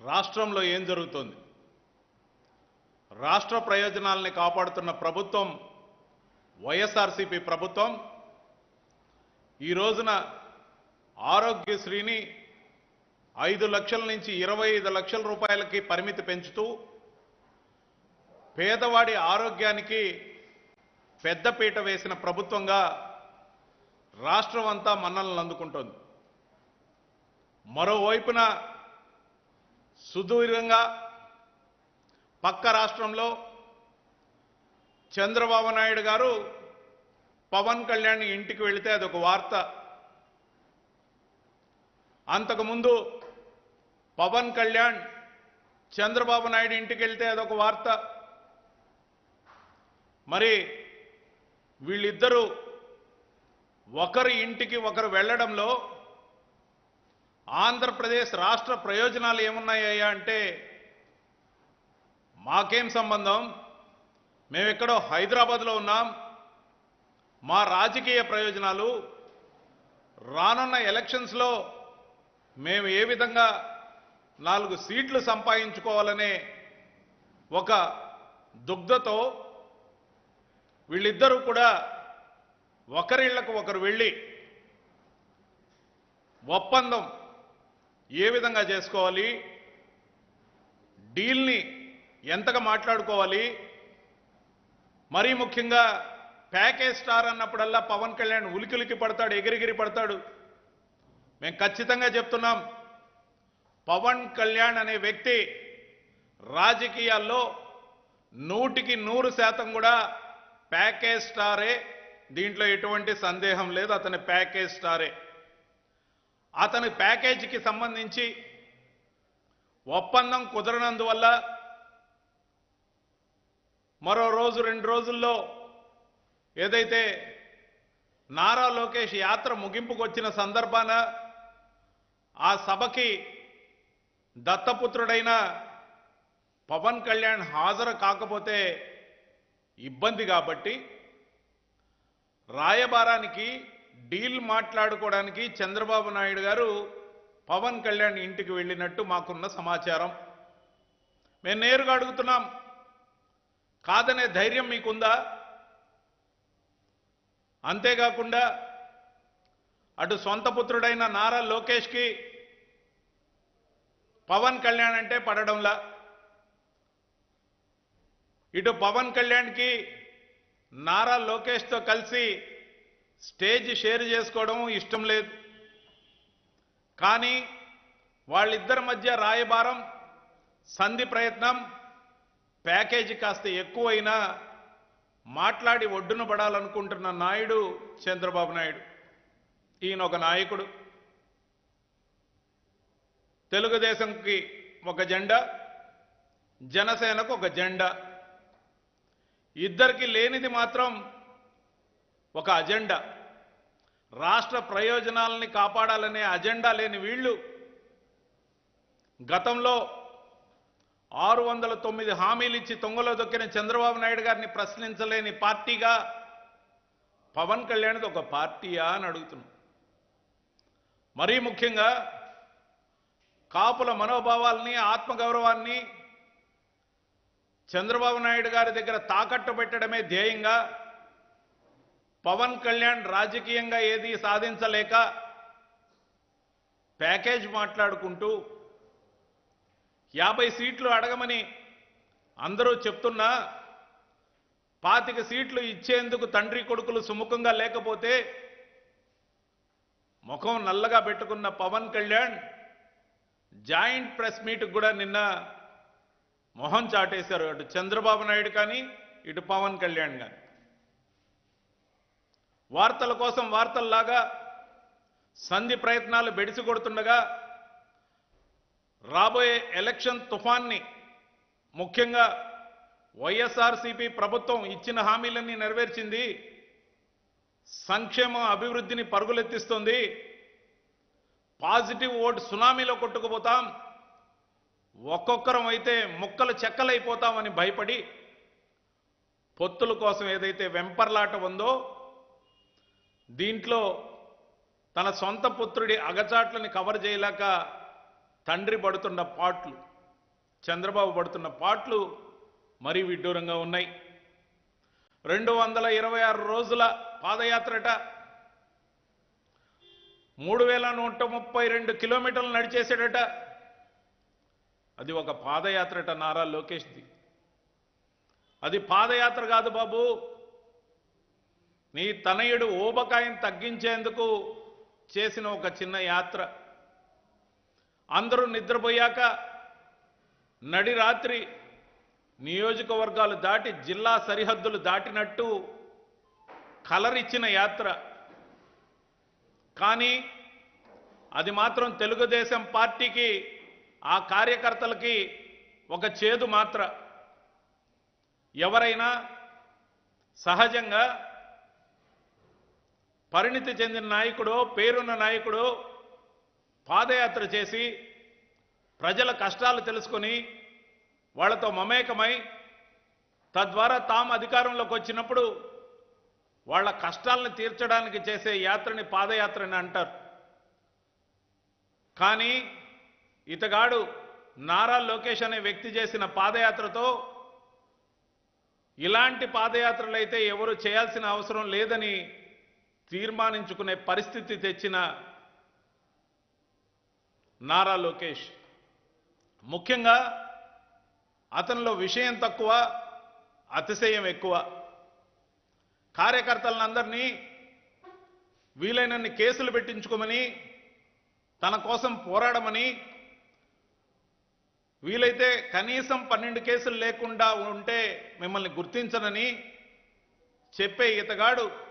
రాష్ట్రంలో ఏం జరుగుతోంది? రాష్ట్ర ప్రయోజనాల్ని కాపాడుతున్న ప్రభుత్వం వైఎస్ఆర్సీపీ ప్రభుత్వం ఈ రోజున ఆరోగ్యశ్రీని ఐదు లక్షల నుంచి ఇరవై ఐదు లక్షల రూపాయలకి పరిమితి పెంచుతూ పేదవాడి ఆరోగ్యానికి పెద్దపీట వేసిన ప్రభుత్వంగా రాష్ట్రం అంతా మన్నలను అందుకుంటోంది. మరోవైపున సుదూరంగా పక్క రాష్ట్రంలో చంద్రబాబు నాయుడు గారు పవన్ కళ్యాణ్ ఇంటికి వెళితే అదొక వార్త. అంతకుముందు పవన్ కళ్యాణ్ చంద్రబాబు నాయుడు ఇంటికి వెళ్తే అదొక వార్త. మరి వీళ్ళిద్దరూ ఒకరి ఇంటికి ఒకరు వెళ్ళడంలో ఆంధ్రప్రదేశ్ రాష్ట్ర ప్రయోజనాలు ఏమున్నాయ్యా అంటే మాకేం సంబంధం? మేమెక్కడో హైదరాబాద్లో ఉన్నాం. మా రాజకీయ ప్రయోజనాలు రానున్న ఎలక్షన్స్లో మేము ఏ విధంగా నాలుగు సీట్లు సంపాదించుకోవాలనే ఒక దుగ్ధతో వీళ్ళిద్దరూ కూడా ఒకరిళ్ళకు ఒకరు వెళ్ళి ఒప్పందం ఏ విధంగా చేసుకోవాలి? డీల్ని ఎంతగా మాట్లాడుకోవాలి? మరీ ముఖ్యంగా ప్యాకేజ్ స్టార్ అన్నప్పుడల్లా పవన్ కళ్యాణ్ ఉలికిలికి పడతాడు ఎగిరిగిరి పడతాడు. మేము ఖచ్చితంగా చెప్తున్నాం పవన్ కళ్యాణ్ అనే వ్యక్తి రాజకీయాల్లో నూటికి నూరు శాతం కూడా ప్యాకేజ్ స్టారే. దీంట్లో ఎటువంటి సందేహం లేదు అతని ప్యాకేజ్ స్టారే. అతని ప్యాకేజీకి సంబంధించి ఒప్పందం కుదరనందువల్ల మరో రోజు రెండు రోజుల్లో ఏదైతే నారా లోకేష్ యాత్ర ముగింపుకు వచ్చిన సందర్భాన ఆ సభకి దత్తపుత్రుడైన పవన్ కళ్యాణ్ హాజరు కాకపోతే ఇబ్బంది కాబట్టి రాయబారానికి డీల్ మాట్లాడుకోవడానికి చంద్రబాబు నాయుడు గారు పవన్ కళ్యాణ్ ఇంటికి వెళ్ళినట్టు మాకున్న సమాచారం. మేము నేరుగా అడుగుతున్నాం కాదనే ధైర్యం మీకుందా? అంతేకాకుండా అటు సొంత పుత్రుడైన నారా లోకేష్కి పవన్ కళ్యాణ్ అంటే పడడంలా. ఇటు పవన్ కళ్యాణ్కి నారా లోకేష్తో కలిసి స్టేజ్ షేర్ చేసుకోవడం ఇష్టం లేదు. కానీ వాళ్ళిద్దరి మధ్య రాయబారం సంధి ప్రయత్నం ప్యాకేజీ కాస్త ఎక్కువైనా మాట్లాడి ఒడ్డున పడాలనుకుంటున్న నాయుడు చంద్రబాబు నాయుడు. ఈయన ఒక నాయకుడు. తెలుగుదేశంకి ఒక జెండా జనసేనకు ఒక జెండా. ఇద్దరికి లేనిది మాత్రం ఒక అజెండా. రాష్ట్ర ప్రయోజనాలని కాపాడాలనే అజెండా లేని వీళ్ళు గతంలో ఆరు వందల తొమ్మిది హామీలు ఇచ్చి తొంగలో దొక్కిన చంద్రబాబు నాయుడు గారిని ప్రశ్నించలేని పార్టీగా పవన్ కళ్యాణ్ది ఒక పార్టీయా అని అడుగుతున్నాం. మరీ ముఖ్యంగా కాపుల మనోభావాల్ని ఆత్మగౌరవాన్ని చంద్రబాబు నాయుడు గారి దగ్గర తాకట్టు పెట్టడమే ధ్యేయంగా పవన్ కళ్యాణ్ రాజకీయంగా ఏది సాధించలేక ప్యాకేజ్ మాట్లాడుకుంటూ యాభై సీట్లు అడగమని అందరూ చెప్తున్నా పాతిక సీట్లు ఇచ్చేందుకు తండ్రి కొడుకులు సుముఖంగా లేకపోతే ముఖం నల్లగా పెట్టుకున్న పవన్ కళ్యాణ్ జాయింట్ ప్రెస్ మీట్కి కూడా నిన్న మొహం చాటేశారు. అటు చంద్రబాబు నాయుడు కానీ ఇటు పవన్ కళ్యాణ్ కానీ. వార్తల కోసం వార్తల్లాగా సంధి ప్రయత్నాలు బెడిసిగొడుతుండగా రాబోయే ఎలక్షన్ తుఫాన్ని ముఖ్యంగా వైఎస్ఆర్సీపీ ప్రభుత్వం ఇచ్చిన హామీలన్నీ నెరవేర్చింది. సంక్షేమ అభివృద్ధిని పరుగులెత్తిస్తుంది. Positive vote సునామీలో కొట్టుకుపోతాం. ఒక్కొక్కరం అయితే ముక్కలు చెక్కలైపోతామని భయపడి పొత్తుల కోసం ఏదైతే వెంపర్లాట ఉందో దీంట్లో తన సొంత పుత్రుడి అగచాట్లని కవర్ చేయలేక తండ్రి పడుతున్న పాట్లు చంద్రబాబు పడుతున్న పాట్లు మరీ విడ్డూరంగా ఉన్నాయి. రెండు వందల ఇరవై ఆరు రోజుల పాదయాత్రట మూడు వేల నూట ముప్పై రెండు కిలోమీటర్లు నడిచేసాడట అది ఒక పాదయాత్రట నారా లోకేష్ది. అది పాదయాత్ర కాదు బాబు నీ తనయుడు ఊబకాయం తగ్గించేందుకు చేసిన ఒక చిన్న యాత్ర. అందరూ నిద్రపోయాక నడి రాత్రి నియోజకవర్గాలు దాటి జిల్లా సరిహద్దులు దాటినట్టు కలరిచ్చిన యాత్ర. కానీ అది మాత్రం తెలుగుదేశం పార్టీకి ఆ కార్యకర్తలకి ఒక చేదు మాత్ర. ఎవరైనా సహజంగా పరిణితి చెందిన నాయకుడు పేరున్న నాయకుడు పాదయాత్ర చేసి ప్రజల కష్టాలు తెలుసుకొని వాళ్ళతో మమేకమై తద్వారా తాము అధికారంలోకి వచ్చినప్పుడు వాళ్ళ కష్టాలను తీర్చడానికి చేసే యాత్రని పాదయాత్రని అంటారు. కానీ ఇతగాడు నారా లోకేష్ అనే వ్యక్తి చేసిన పాదయాత్రతో ఇలాంటి పాదయాత్రలు అయితే ఎవరు చేయాల్సిన అవసరం లేదని తీర్మానించుకునే పరిస్థితి తెచ్చిన నారా లోకేష్. ముఖ్యంగా అతనిలో విషయం తక్కువ అతిశయం ఎక్కువ. కార్యకర్తలందరినీ వీలైనన్ని కేసులు పెట్టించుకోమని తన కోసం పోరాడమని వీలైతే కనీసం పన్నెండు కేసులు లేకుండా ఉంటే మిమ్మల్ని గుర్తించనని చెప్పే ఇతగాడు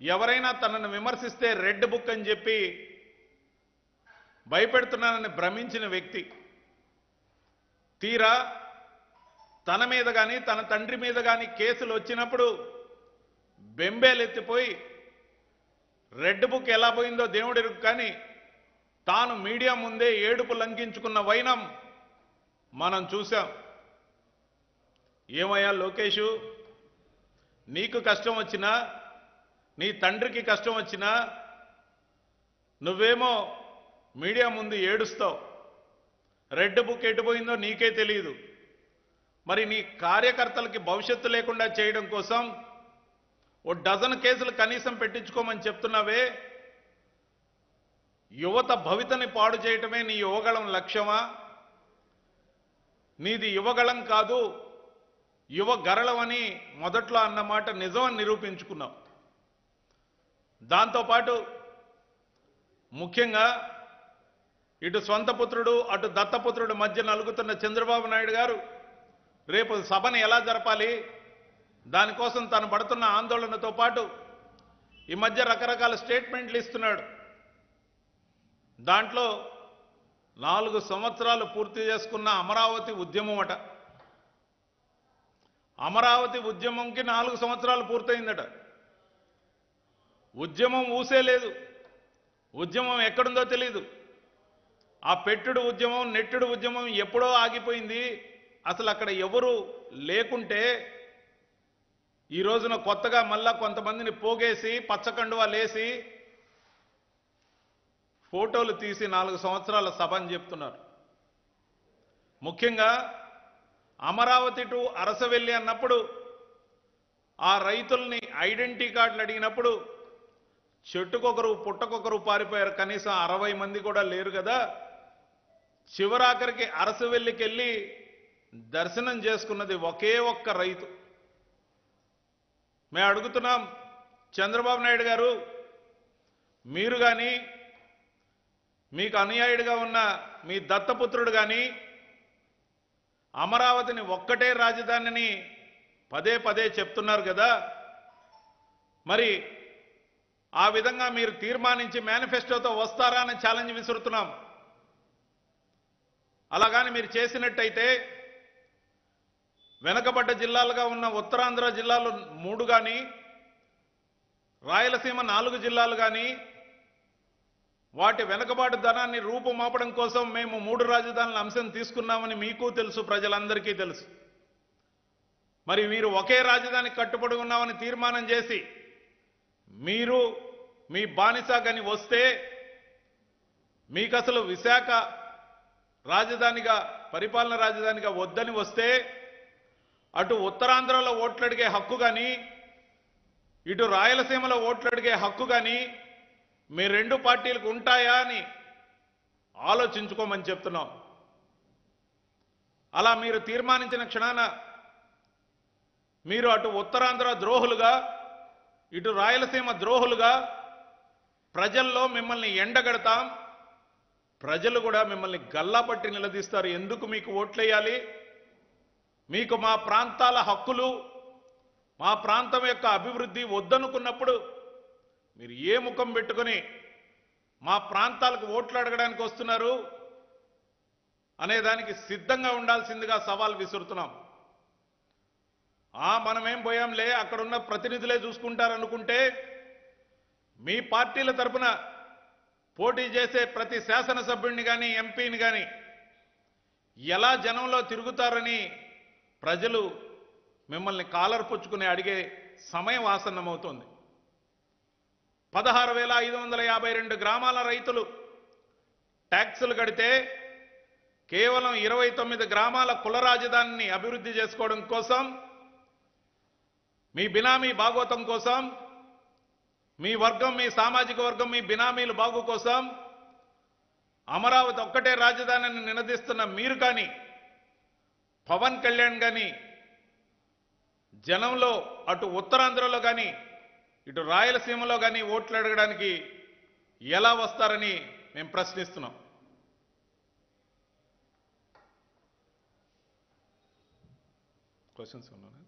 ఎవరైనా తనను విమర్శిస్తే రెడ్ బుక్ అని చెప్పి భయపెడుతున్నానని భ్రమించిన వ్యక్తి. తీరా తన మీద కానీ తన తండ్రి మీద కానీ కేసులు వచ్చినప్పుడు బెంబేలెత్తిపోయి రెడ్ బుక్ ఎలా పోయిందో దేవుడిరుకు కానీ తాను మీడియా ముందే ఏడుపు లంఘించుకున్న వైనం మనం చూశాం. ఏమయ్యా లోకేషు నీకు కష్టం వచ్చినా నీ తండ్రికి కష్టం వచ్చినా నువ్వేమో మీడియా ముందు ఏడుస్తావు. రెడ్ బుక్ ఎటుపోయిందో నీకే తెలియదు మరి నీ కార్యకర్తలకి భవిష్యత్తు లేకుండా చేయడం కోసం ఓ డజన్ కేసులు కనీసం పెట్టించుకోమని చెప్తున్నావే. యువత భవితని పాడు చేయటమే నీ యువగళం లక్ష్యమా? నీది యువగళం కాదు యువ గరళం అని మొదట్లో అన్నమాట నిజమని నిరూపించుకున్నావు. దాంతోపాటు ముఖ్యంగా ఇటు స్వంత పుత్రుడు అటు దత్తపుత్రుడు మధ్య నలుగుతున్న చంద్రబాబు నాయుడు గారు రేపు సభను ఎలా జరపాలి దానికోసం తను పడుతున్న ఆందోళనతో పాటు ఈ మధ్య రకరకాల స్టేట్మెంట్లు ఇస్తున్నాడు. దాంట్లో నాలుగు సంవత్సరాలు పూర్తి చేసుకున్న అమరావతి ఉద్యమం అట. అమరావతి ఉద్యమంకి నాలుగు సంవత్సరాలు పూర్తయిందట. ఉద్యమం ఊసే లేదు. ఉద్యమం ఎక్కడుందో తెలియదు ఆ పెట్టుడు ఉద్యమం నెట్టుడు ఉద్యమం ఎప్పుడో ఆగిపోయింది. అసలు అక్కడ ఎవరు లేకుంటే ఈ రోజున కొత్తగా మళ్ళా కొంతమందిని పోగేసి పచ్చకండువా లేసి ఫోటోలు తీసి నాలుగు సంవత్సరాల సభ అని చెప్తున్నారు. ముఖ్యంగా అమరావతి టు అరసవెల్లి అన్నప్పుడు ఆ రైతుల్ని ఐడెంటిటీ కార్డులు అడిగినప్పుడు చెట్టుకొకరు పుట్టకొకరు పారిపోయారు. కనీసం అరవై మంది కూడా లేరు కదా. చివరాఖరికి అరసవెల్లికెళ్ళి దర్శనం చేసుకున్నది ఒకే ఒక్క రైతు. మేము అడుగుతున్నాం చంద్రబాబు నాయుడు గారు మీరు కానీ మీకు అనుయాయుడిగా ఉన్న మీ దత్తపుత్రుడు కానీ అమరావతిని ఒక్కటే రాజధానిని పదే పదే చెప్తున్నారు కదా. మరి ఆ విధంగా మీరు తీర్మానించి మేనిఫెస్టోతో వస్తారా అని ఛాలెంజ్ విసురుతున్నాం. అలాగాని మీరు చేసినట్టయితే వెనకబడ్డ జిల్లాలుగా ఉన్న ఉత్తరాంధ్ర జిల్లాలు మూడు కానీ రాయలసీమ నాలుగు జిల్లాలు కానీ వాటి వెనకబాటు ధనాన్ని రూపుమాపడం కోసం మేము మూడు రాజధానుల అంశం తీసుకున్నామని మీకు తెలుసు ప్రజలందరికీ తెలుసు. మరి మీరు ఒకే రాజధానికి కట్టుబడి ఉన్నామని తీర్మానం చేసి మీరు మీ బానిస గని వస్తే మీకు అసలు విశాఖ రాజధానిగా పరిపాలన రాజధానిగా వద్దని వస్తే అటు ఉత్తరాంధ్రలో ఓట్లు అడిగే హక్కు కానీ ఇటు రాయలసీమలో ఓట్లు అడిగే హక్కు కానీ మీ రెండు పార్టీలకు ఉంటాయా అని ఆలోచించుకోమని చెప్తున్నాం. అలా మీరు తీర్మానించిన క్షణాన మీరు అటు ఉత్తరాంధ్ర ద్రోహులుగా ఇటు రాయలసీమ ద్రోహులుగా ప్రజల్లో మిమ్మల్ని ఎండగడతాం. ప్రజలు కూడా మిమ్మల్ని గల్లాపట్టి నిలదీస్తారు. ఎందుకు మీకు ఓట్లేయాలి? మీకు మా ప్రాంతాల హక్కులు మా ప్రాంతం యొక్క అభివృద్ధి వద్దనుకున్నప్పుడు మీరు ఏ ముఖం పెట్టుకొని మా ప్రాంతాలకు ఓట్లు అడగడానికి వస్తున్నారు అనే దానికి సిద్ధంగా ఉండాల్సిందిగా సవాల్ విసురుతున్నాం. ఆ మనమేం పోయాంలే? అక్కడున్న ప్రతినిధులే చూసుకుంటారనుకుంటే మీ పార్టీల తరపున పోటీ చేసే ప్రతి శాసనసభ్యుడిని కానీ ఎంపీని కానీ ఎలా జనంలో తిరుగుతారని ప్రజలు మిమ్మల్ని కాలర్ పుచ్చుకుని అడిగే సమయం ఆసన్నమవుతోంది. పదహారు వేల ఐదు వందల యాభై రెండు గ్రామాల రైతులు ట్యాక్సులు కడితే కేవలం ఇరవై తొమ్మిది గ్రామాల కుల రాజధానిని అభివృద్ధి చేసుకోవడం కోసం మీ బినామీ భాగవతం కోసం మీ వర్గం మీ సామాజిక వర్గం మీ బినామీలు బాగు కోసం అమరావతి ఒక్కటే రాజధానిని నినదిస్తున్న మీరు కానీ పవన్ కళ్యాణ్ కానీ జనంలో అటు ఉత్తరాంధ్రలో కానీ ఇటు రాయలసీమలో కానీ ఓట్లు అడగడానికి ఎలా వస్తారని మేము ప్రశ్నిస్తున్నాం. క్వశ్చన్స్ ఉన్నాను